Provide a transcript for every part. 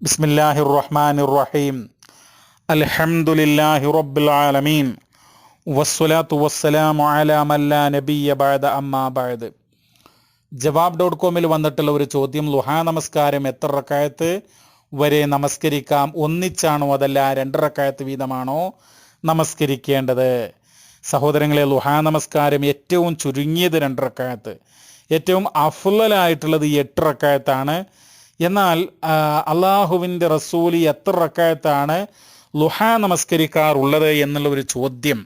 ബിസ്മില്ലാഹിർ റഹ്മാനിർ റഹീം അൽഹംദുലില്ലാഹി റബ്ബിൽ ആലമീൻ വസ്സലാത്തു വസ്സലാമു അലാ മല്ലാ നബിയ ബഅദ അമ്മാ ബഅദ്. ജവാബ് ഡോട്ട് കോമിൽ വന്നിട്ടുള്ള ഒരു ചോദ്യം ലുഹാ നമസ്കാരം എത്ര റക്കായത്ത് വരെ നമസ്കരിക്കാം? ഒന്നിച്ചാണോ അതല്ല രണ്ട് റക്കായത്ത് വീതമാണോ നമസ്കരിക്കേണ്ടത്? സഹോദരങ്ങളെ ലുഹാ നമസ്കാരം ഏറ്റവും ചുരുങ്ങിയത് രണ്ട് റക്കായത്ത്. ഏറ്റവും അഫുല്ലായിട്ടുള്ളത് എട്ട് റക്കായത്താണ് എന്നാൽ അള്ളാഹുവിന്റെ റസൂലി എത്ര റക്കായത്താണ് ലുഹ നമസ്കരിക്കാറുള്ളത് എന്നുള്ള ഒരു ചോദ്യം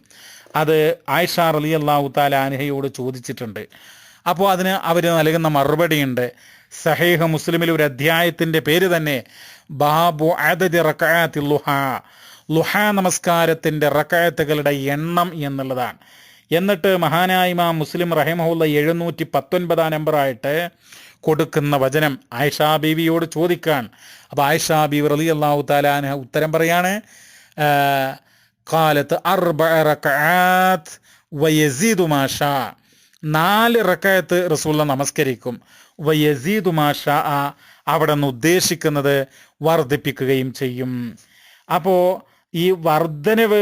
അത് ആയിഷ അലി അള്ളാഹു താല അനഹയോട് ചോദിച്ചിട്ടുണ്ട്. അപ്പോൾ അതിന് അവർ നൽകുന്ന മറുപടിയുണ്ട് സഹീഹ മുസ്ലിമിൽ ഒരു അധ്യായത്തിന്റെ പേര് തന്നെ ബാബു അദദി റക്കായത്തി ലുഹ. ലുഹ നമസ്കാരത്തിന്റെ റക്കായത്തുകളുടെ എണ്ണം എന്നുള്ളതാണ്. എന്നിട്ട് മഹാനായ ഇമാം മുസ്ലിം റഹിമഹുല്ല എഴുന്നൂറ്റി പത്തൊൻപതാം നമ്പറായിട്ട് കൊടുക്കുന്ന വചനം ആയിഷാ ബീവിയോട് ചോദിക്കാൻ. അപ്പോൾ ആയിഷാ ബീവി റലി അള്ളാഹു താലാന ഉത്തരം പറയാണ് ആ, കാലത്ത് അർബ റക്അത്ത് വയസീദു നാല് റക്കയത്ത് റസൂള്ള നമസ്കരിക്കും. വയസീദു മാഷ അവിടെ നിന്ന് ഉദ്ദേശിക്കുന്നത് വർദ്ധിപ്പിക്കുകയും ചെയ്യും. അപ്പോൾ ഈ വർധനവ്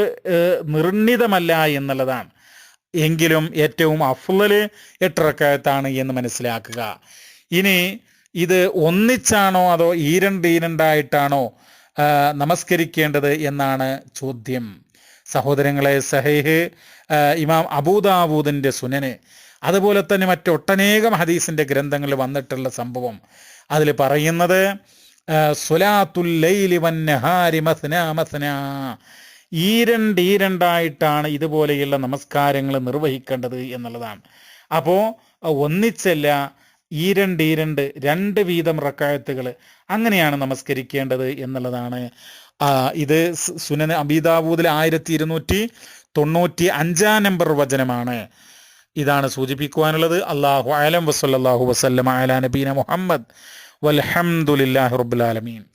നിർണിതമല്ല എന്നുള്ളതാണ്. എങ്കിലും ഏറ്റവും അഫ്ലല് എട്ടിറക്കയത്താണ് എന്ന് മനസ്സിലാക്കുക. ഇനി ഇത് ഒന്നിച്ചാണോ അതോ ഈരണ്ട് ഈരണ്ടായിട്ടാണോ നമസ്കരിക്കേണ്ടത് എന്നാണ് ചോദ്യം. സഹോദരങ്ങളെ സഹേഹ് ഇമാം അബൂദാബൂദിന്റെ സുനന് അതുപോലെ തന്നെ മറ്റൊട്ടനേകം ഹദീസിന്റെ ഗ്രന്ഥങ്ങളിൽ വന്നിട്ടുള്ള സംഭവം. അതിൽ പറയുന്നത് സുലാത്തുല്ലൈലി വന്നഹാരി മസ്ന മസ്ന ഈരണ്ട് ഈരണ്ടായിട്ടാണ് ഇതുപോലെയുള്ള നമസ്കാരങ്ങൾ നിർവഹിക്കേണ്ടത് എന്നുള്ളതാണ്. അപ്പോൾ ഒന്നിച്ചല്ല ഈരണ്ട് ഈരണ്ട് രണ്ട് വീതം റക്കായത്തുകൾ അങ്ങനെയാണ് നമസ്കരിക്കേണ്ടത് എന്നുള്ളതാണ്. ഇത് സുനൻ സുനന് അബീദാബൂദിലെ ആയിരത്തി ഇരുന്നൂറ്റി തൊണ്ണൂറ്റി അഞ്ചാം നമ്പർ വചനമാണ്. ഇതാണ് സൂചിപ്പിക്കുവാനുള്ളത്. അള്ളാഹു അലം വസ്ലാഹു വസ്ലം അല നബീന മുഹമ്മദ്. വൽഹംദുലില്ലാഹി റബുലാലമീൻ